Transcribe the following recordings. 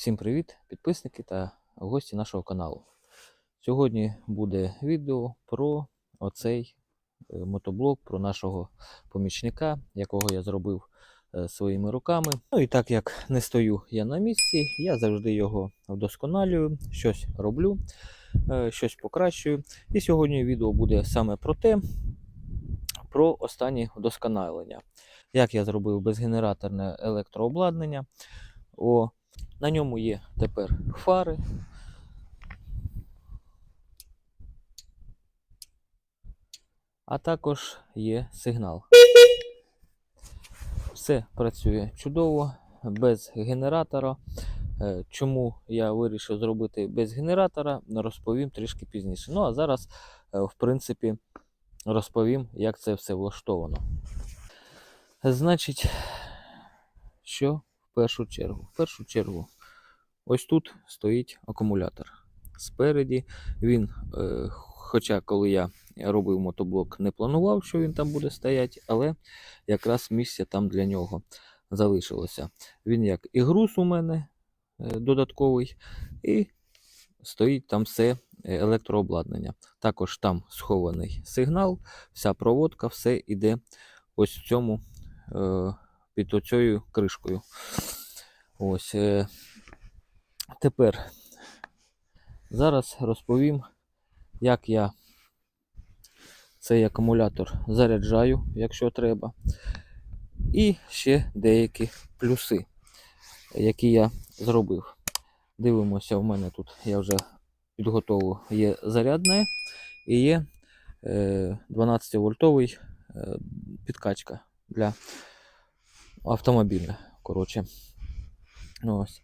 Всім привіт, підписники та гості нашого каналу. Сьогодні буде відео про оцей е, мотоблок, про нашого помічника, якого я зробив е, своїми руками. Ну і так як не стою я на місці, я завжди його вдосконалюю, щось роблю, е, щось покращую. І сьогодні відео буде саме про те, про останні вдосконалення. Як я зробив безгенераторне електрообладнання. О, на ньому є тепер фари. А також є сигнал. Все працює чудово, без генератора. Е, Чому я вирішив зробити без генератора, розповім трішки пізніше. Ну а зараз, е, в принципі, розповім, як це все влаштовано. Значить, що в першу чергу? В першу чергу, ось тут стоїть акумулятор. Спереді він, е, хоча коли я робив мотоблок, не планував, що він там буде стояти, але якраз місця там для нього залишилося. Він як і груз у мене е, додатковий, і стоїть там все е, електрообладнання. Також там схований сигнал, вся проводка, все йде ось в цьому е, під оцею кришкою. Ось. Е, тепер зараз розповім, як я цей акумулятор заряджаю, якщо треба. І ще деякі плюси, які я зробив. Дивимося, у мене тут я вже підготовив є зарядне і є е, 12-вольтовий е, підкачка для автомобіля. Коротше. Ось.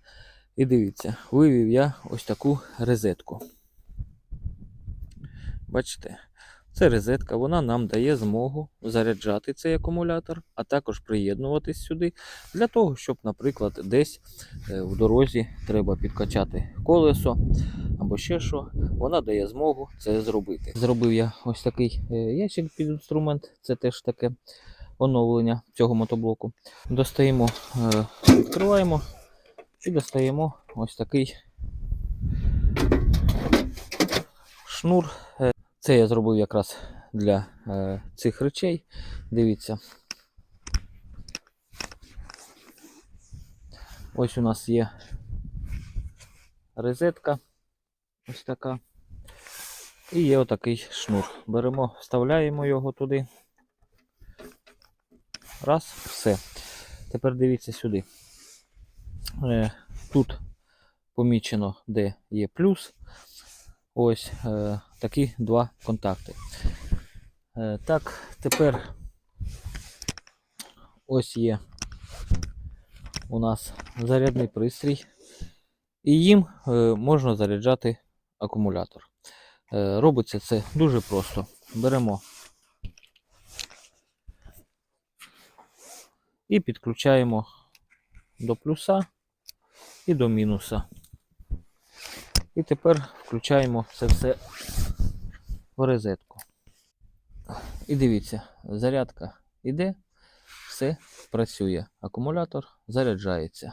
І дивіться, вивів я ось таку розетку. Бачите? Це розетка, вона нам дає змогу заряджати цей акумулятор, а також приєднуватись сюди для того, щоб, наприклад, десь е, в дорозі треба підкачати колесо або ще що. Вона дає змогу це зробити. Зробив я ось такий е, ящик під інструмент, це теж таке оновлення цього мотоблоку. Достаємо, е, відкриваємо і достаємо ось такий шнур. Е, Це я зробив якраз для е, цих речей. Дивіться. Ось у нас є розетка. Ось така. І є отакий шнур. Беремо, вставляємо його туди. Раз, все. Тепер дивіться сюди. Е, Тут помічено, де є плюс. Ось е, такі два контакти. Е, так, тепер ось є у нас зарядний пристрій, і їм можна заряджати акумулятор. Робиться це дуже просто. Беремо і підключаємо до плюса і до мінуса. І тепер включаємо це все в розетку. І дивіться, зарядка йде, все працює. Акумулятор заряджається.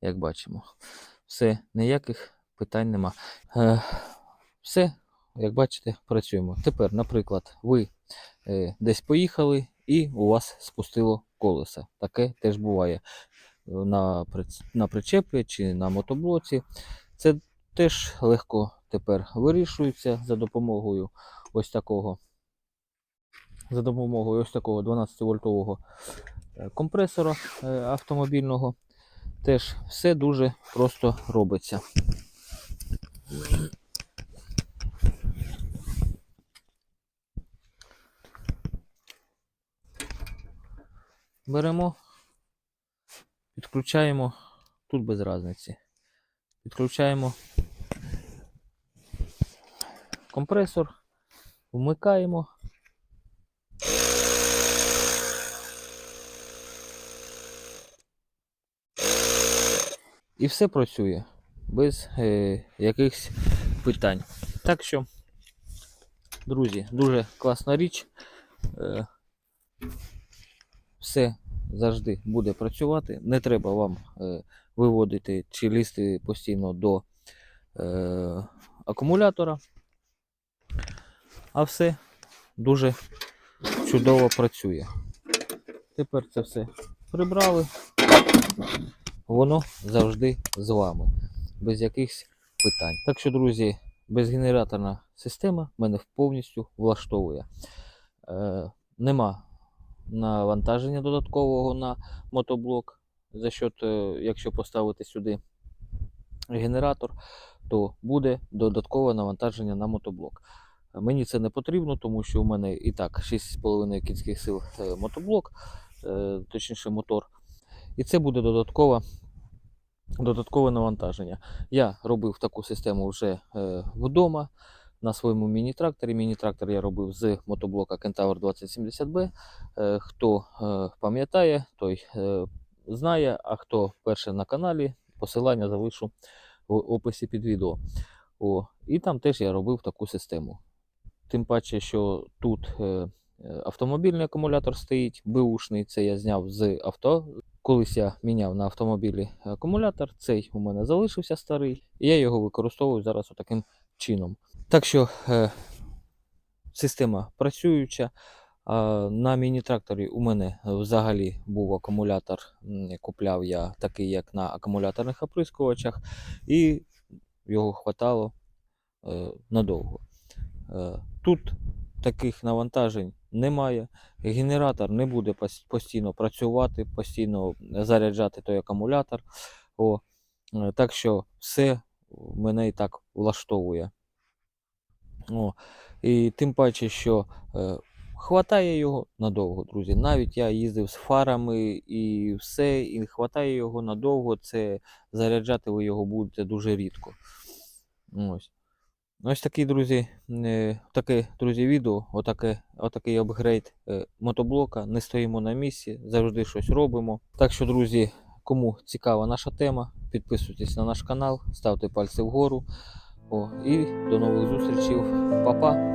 Як бачимо. Все, ніяких питань нема. Е, все, як бачите, працюємо. Тепер, наприклад, ви е, десь поїхали і у вас спустило колеса. Таке теж буває на, приц- на причепі чи на мотоблоці. Це теж легко тепер вирішується за допомогою ось такого. За допомогою ось такого 12-вольтового е, компресора е, автомобільного. Теж все дуже просто робиться. Беремо, підключаємо, тут без різниці. Підключаємо компресор, вмикаємо. І все працює без е, якихось питань. Так що, друзі, дуже класна річ. Е, все завжди буде працювати. Не треба вам е, виводити чи лізти постійно до е, акумулятора. А все дуже чудово працює. Тепер це все прибрали. Воно завжди з вами, без якихось питань. Так що, друзі, безгенераторна система мене повністю влаштовує. Е, нема навантаження додаткового на мотоблок. За счет, якщо поставити сюди генератор, то буде додаткове навантаження на мотоблок. Мені це не потрібно, тому що у мене і так 6,5 кінських сил мотоблок, е, точніше мотор. І це буде додаткове, додаткове навантаження. Я робив таку систему вже е, вдома на своєму міні-тракторі. Міні-трактор я робив з мотоблока Kentaur 2070B. Е, Хто е, пам'ятає, той е, знає, а хто перше на каналі, посилання залишу в описі під відео. О, і там теж я робив таку систему. Тим паче, що тут автомобільний акумулятор стоїть, беушний, це я зняв з авто. Колись я міняв на автомобілі акумулятор, цей у мене залишився старий, і я його використовую зараз таким чином. Так що е, система працююча. На міні-тракторі у мене взагалі був акумулятор, купляв я такий, як на акумуляторних оприскувачах, і його хватало е, надовго. Е, Тут таких навантажень немає. Генератор не буде постійно працювати, постійно заряджати той акумулятор. О, так що все мене і так влаштовує. О, і тим паче, що е, хватає його надовго, друзі. Навіть я їздив з фарами і все, і хватає його надовго. Це заряджати ви його будете дуже рідко. Ось. Ось такий, друзі, е, таке, друзі, відео, отаке, отакий апгрейд е, мотоблока. Не стоїмо на місці, завжди щось робимо. Так що, друзі, кому цікава наша тема, підписуйтесь на наш канал, ставте пальці вгору. О, і до нових зустрічей. Па-па!